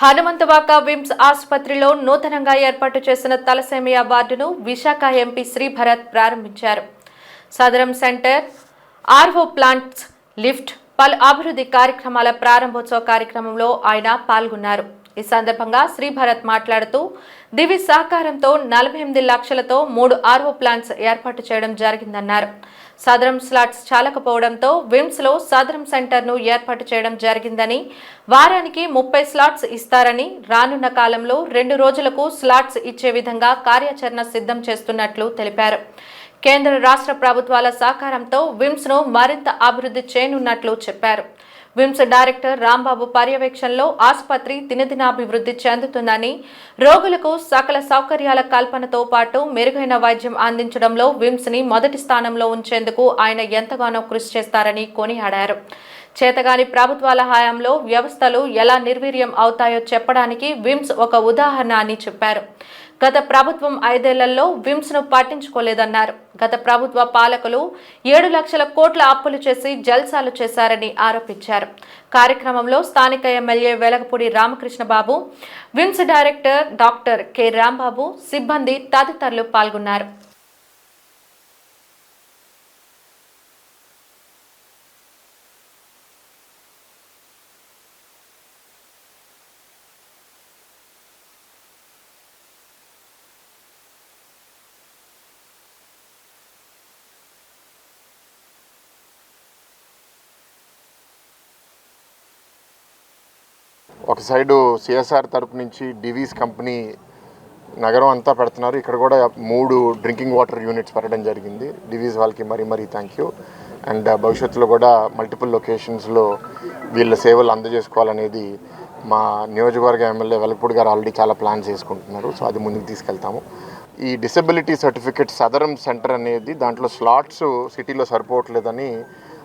Hanumanthavaka VIMS ఆసుపత్రిలో నూతనంగా ఏర్పాటు చేసిన తలసేమియా వార్డును విశాఖ ఎంపీ శ్రీ భరత్ ప్రారంభించారు. Sadaram centre RO plants lift పలు అభివృద్ధి కార్యక్రమాల ప్రారంభోత్సవ కార్యక్రమంలో ఆయన పాల్గొన్నారు. ఈ సందర్భంగా శ్రీభరత్ మాట్లాడుతూ దివి సహకారంతో నలభై ఎనిమిది లక్షలతో మూడు ఆర్వో ప్లాంట్స్ ఏర్పాటు చేయడం జరిగిందన్నారు. సదరం స్లాట్స్ చాలకపోవడంతో విమ్స్లో సదరం సెంటర్ను ఏర్పాటు చేయడం జరిగిందని వారానికి ముప్పై స్లాట్స్ ఇస్తారని రానున్న కాలంలో రెండు రోజులకు స్లాట్స్ ఇచ్చే విధంగా కార్యాచరణ సిద్ధం చేస్తున్నట్లు తెలిపారు. కేంద్ర రాష్ట్ర ప్రభుత్వాల సహకారంతో విమ్స్ను మరింత అభివృద్ధి చేయనున్నట్లు చెప్పారు. విమ్స్ డైరెక్టర్ రాంబాబు పర్యవేక్షణలో ఆసుపత్రి దినదినాభివృద్ధి చెందుతుందని రోగులకు సకల సౌకర్యాల కల్పనతో పాటు మెరుగైన వైద్యం అందించడంలో విమ్స్ని మొదటి స్థానంలో ఉంచేందుకు ఆయన ఎంతగానో కృషి చేస్తారని కొనియాడారు. చేతగాని ప్రభుత్వాల హయాంలో వ్యవస్థలు ఎలా నిర్వీర్యం అవుతాయో చెప్పడానికి విమ్స్ ఒక ఉదాహరణ అని చెప్పారు. గత ప్రభుత్వం ఐదేళ్ళలో విమ్స్ను పట్టించుకోలేదన్నారు. గత ప్రభుత్వ పాలకులు ఏడు లక్షల కోట్ల అప్పులు చేసి జల్సాలు చేశారని ఆరోపించారు. కార్యక్రమంలో స్థానిక MLA Velagapudi Ramakrishnababu VIMS director doctor K Rambabu సిబ్బంది తదితరులు పాల్గొన్నారు. ఒక సైడు సిఎస్ఆర్ తరపు నుంచి డివీస్ కంపెనీ నగరం అంతా పెడుతున్నారు. ఇక్కడ కూడా మూడు డ్రింకింగ్ వాటర్ యూనిట్స్ పెట్టడం జరిగింది. డివీస్ వాళ్ళకి మరీ మరీ థ్యాంక్ యూ అండ్ భవిష్యత్తులో కూడా మల్టిపుల్ లొకేషన్స్లో వీళ్ళ సేవలు అందజేసుకోవాలనేది మా నియోజకవర్గ ఎమ్మెల్యే వెలపూడి గారు ఆల్రెడీ చాలా ప్లాన్స్ చేసుకుంటున్నారు. సో అది ముందుకు తీసుకెళ్తాము. ఈ డిసబిలిటీ సర్టిఫికేట్ సదరం సెంటర్ అనేది దాంట్లో స్లాట్స్ సిటీలో సరిపోవట్లేదని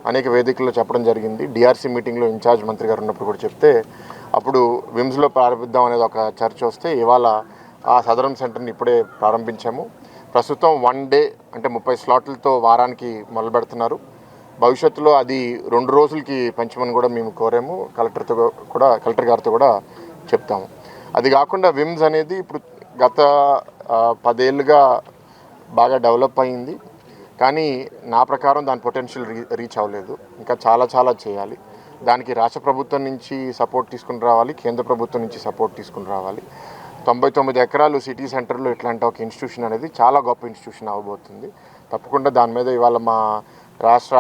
అనేక వేదికల్లో చెప్పడం జరిగింది. డిఆర్సీ మీటింగ్లో ఇన్ఛార్జ్ మంత్రి గారు ఉన్నప్పుడు కూడా చెప్తే అప్పుడు విమ్స్లో ప్రారంభిద్దాం అనేది ఒక చర్చ వస్తే ఇవాళ ఆ సదరం సెంటర్ని ఇప్పుడే ప్రారంభించాము. ప్రస్తుతం వన్ డే అంటే ముప్పై స్లాట్లతో వారానికి మొదలు పెడుతున్నారు. భవిష్యత్తులో అది రెండు రోజులకి పెంచమని కూడా మేము కోరాము. కలెక్టర్తో కూడా కలెక్టర్ గారితో కూడా చెప్తాము. అది కాకుండా విమ్స్ అనేది ఇప్పుడు గత పదేళ్ళుగా బాగా డెవలప్ అయింది. కానీ నా ప్రకారం దాని పొటెన్షియల్ రీ రీచ్ అవ్వలేదు. ఇంకా చాలా చాలా చేయాలి. దానికి రాష్ట్ర ప్రభుత్వం నుంచి సపోర్ట్ తీసుకుని రావాలి కేంద్ర ప్రభుత్వం నుంచి సపోర్ట్ తీసుకుని రావాలి. తొంభై తొమ్మిది ఎకరాలు సిటీ సెంటర్లో ఇట్లాంటి ఒక ఇన్స్టిట్యూషన్ అనేది చాలా గొప్ప ఇన్స్టిట్యూషన్ అవ్వబోతుంది తప్పకుండా దాని మీద ఇవాళ మా రాష్ట్ర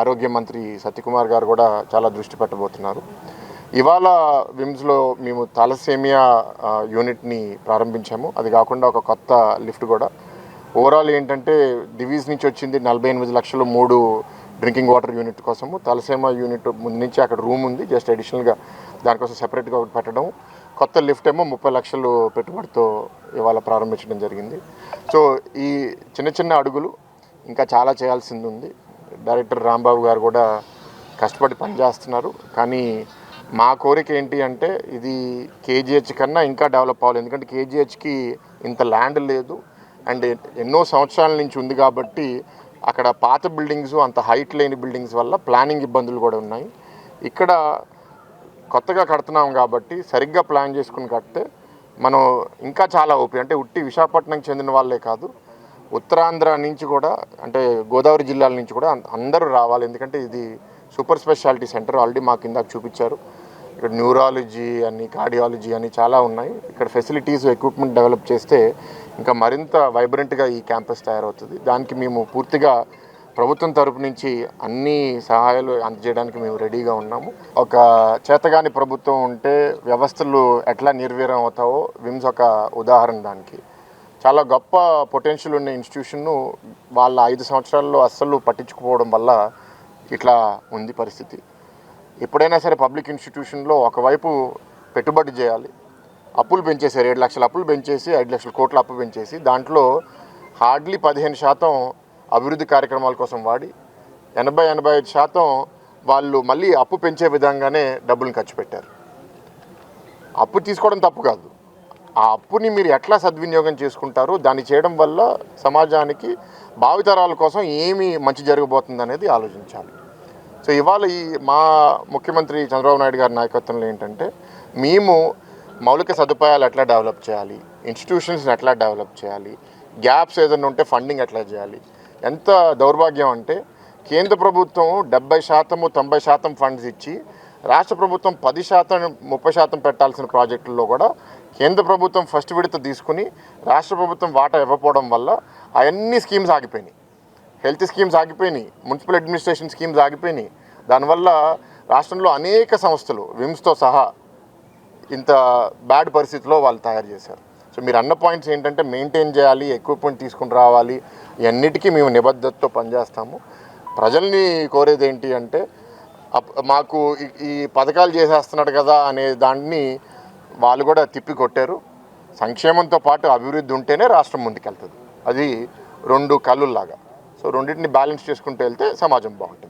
ఆరోగ్య మంత్రి సత్యకుమార్ గారు కూడా చాలా దృష్టి పెట్టబోతున్నారు. ఇవాళ విమ్స్లో మేము తాలసేమియా యూనిట్ని ప్రారంభించాము. అది కాకుండా ఒక కొత్త లిఫ్ట్ కూడా. ఓవరాల్ ఏంటంటే డివీజ్ నుంచి వచ్చింది నలభై ఎనిమిది లక్షలు మూడు డ్రింకింగ్ వాటర్ యూనిట్ కోసము తలసేమ యూనిట్ ముందు నుంచి అక్కడ రూమ్ ఉంది జస్ట్ అడిషనల్గా దానికోసం సెపరేట్గా ఒకటి పెట్టడం. కొత్త లిఫ్ట్ ఏమో ముప్పై లక్షలు పెట్టుబడితో ఇవాళ ప్రారంభించడం జరిగింది. సో ఈ చిన్న చిన్న అడుగులు ఇంకా చాలా చేయాల్సింది ఉంది. డైరెక్టర్ రాంబాబు గారు కూడా కష్టపడి పనిచేస్తున్నారు కానీ మా కోరిక ఏంటి అంటే ఇది కేజీహెచ్ కన్నా ఇంకా డెవలప్ అవ్వాలి. ఎందుకంటే కేజీహెచ్కి ఇంత ల్యాండ్ లేదు. అండ్ ఎన్నో సంవత్సరాల నుంచి ఉంది కాబట్టి అక్కడ పాత బిల్డింగ్స్ అంత హైట్ లేని బిల్డింగ్స్ వల్ల ప్లానింగ్ ఇబ్బందులు కూడా ఉన్నాయి. ఇక్కడ కొత్తగా కడుతున్నాం కాబట్టి సరిగ్గా ప్లాన్ చేసుకుని కడితే మనం ఇంకా చాలా ఓపి అంటే ఉట్టి విశాఖపట్నంకి చెందిన వాళ్ళే కాదు ఉత్తరాంధ్ర నుంచి కూడా అంటే గోదావరి జిల్లాల నుంచి కూడా అందరూ రావాలి. ఎందుకంటే ఇది సూపర్ స్పెషాలిటీ సెంటర్ ఆల్రెడీ మాకు ఇందాక చూపించారు. ఇక్కడ న్యూరాలజీ అని కార్డియాలజీ అని చాలా ఉన్నాయి. ఇక్కడ ఫెసిలిటీస్ ఎక్విప్మెంట్ డెవలప్ చేస్తే ఇంకా మరింత వైబ్రెంట్గా ఈ క్యాంపస్ తయారవుతుంది. దానికి మేము పూర్తిగా ప్రభుత్వం తరపు నుంచి అన్ని సహాయాలు అందజేయడానికి మేము రెడీగా ఉన్నాము. ఒక చేతగాని ప్రభుత్వం ఉంటే వ్యవస్థలు ఎట్లా నిర్వీర్యం అవుతావో విమ్స్ ఒక ఉదాహరణ దానికి. చాలా గొప్ప పొటెన్షియల్ ఉన్న ఇన్స్టిట్యూషన్ను వాళ్ళ ఐదు సంవత్సరాల్లో అస్సలు పట్టించుకోవడం వల్ల ఇట్లా ఉంది పరిస్థితి. ఎప్పుడైనా సరే పబ్లిక్ ఇన్స్టిట్యూషన్లో ఒకవైపు పెట్టుబడి చేయాలి. అప్పులు పెంచేశారు. ఏడు లక్షల అప్పులు పెంచేసి ఐదు లక్షల కోట్ల అప్పు పెంచేసి దాంట్లో హార్డ్లీ పదిహేను శాతం అభివృద్ధి కార్యక్రమాల కోసం వాడి ఎనభై ఎనభై ఐదు శాతం వాళ్ళు మళ్ళీ అప్పు పెంచే విధంగానే డబ్బులను ఖర్చు పెట్టారు. అప్పు తీసుకోవడం తప్పు కాదు. ఆ అప్పుని మీరు ఎట్లా సద్వినియోగం చేసుకుంటారో దాన్ని చేయడం వల్ల సమాజానికి భావితరాల కోసం ఏమి మంచి జరగబోతుంది అనేది ఆలోచించాలి. సో ఇవాళ ఈ మా ముఖ్యమంత్రి చంద్రబాబు నాయుడు గారి నాయకత్వంలో ఏంటంటే మేము మౌలిక సదుపాయాలు ఎట్లా డెవలప్ చేయాలి? ఇన్స్టిట్యూషన్స్ని ఎట్లా డెవలప్ చేయాలి? గ్యాప్స్ ఏదైనా ఉంటే ఫండింగ్ ఎట్లా చేయాలి? ఎంత దౌర్భాగ్యం అంటే కేంద్ర ప్రభుత్వం డెబ్బై శాతము తొంభై శాతం ఫండ్స్ ఇచ్చి రాష్ట్ర ప్రభుత్వం పది శాతం ముప్పై శాతం పెట్టాల్సిన ప్రాజెక్టుల్లో కూడా కేంద్ర ప్రభుత్వం ఫస్ట్ విడత తీసుకుని రాష్ట్ర ప్రభుత్వం వాటా ఇవ్వకపోవడం వల్ల అవన్నీ స్కీమ్స్ ఆగిపోయినాయి. హెల్త్ స్కీమ్స్ ఆగిపోయినాయి మున్సిపల్ అడ్మినిస్ట్రేషన్ స్కీమ్స్ ఆగిపోయినాయి. దానివల్ల రాష్ట్రంలో అనేక సంస్థలు విమ్స్తో సహా ఇంత బ్యాడ్ పరిస్థితిలో వాళ్ళు తయారు చేశారు. సో మీరు అన్న పాయింట్స్ ఏంటంటే మెయింటైన్ చేయాలి ఎక్విప్మెంట్ తీసుకుని రావాలి ఇవన్నిటికీ మేము నిబద్ధతతో పనిచేస్తాము. ప్రజల్ని కోరేది ఏంటి అంటే అప్- మాకు ఈ- ఈ పథకాలు చేసేస్తున్నాడు కదా అనే దాన్ని వాళ్ళు కూడా తిప్పి కొట్టారు. సంక్షేమంతో పాటు అభివృద్ధి ఉంటేనే రాష్ట్రం ముందుకెళ్తుంది. అది రెండు కళ్ళుల్లాగా. సో రెండింటిని బ్యాలెన్స్ చేసుకుంటూ వెళ్తే సమాజం బాగుంటుంది.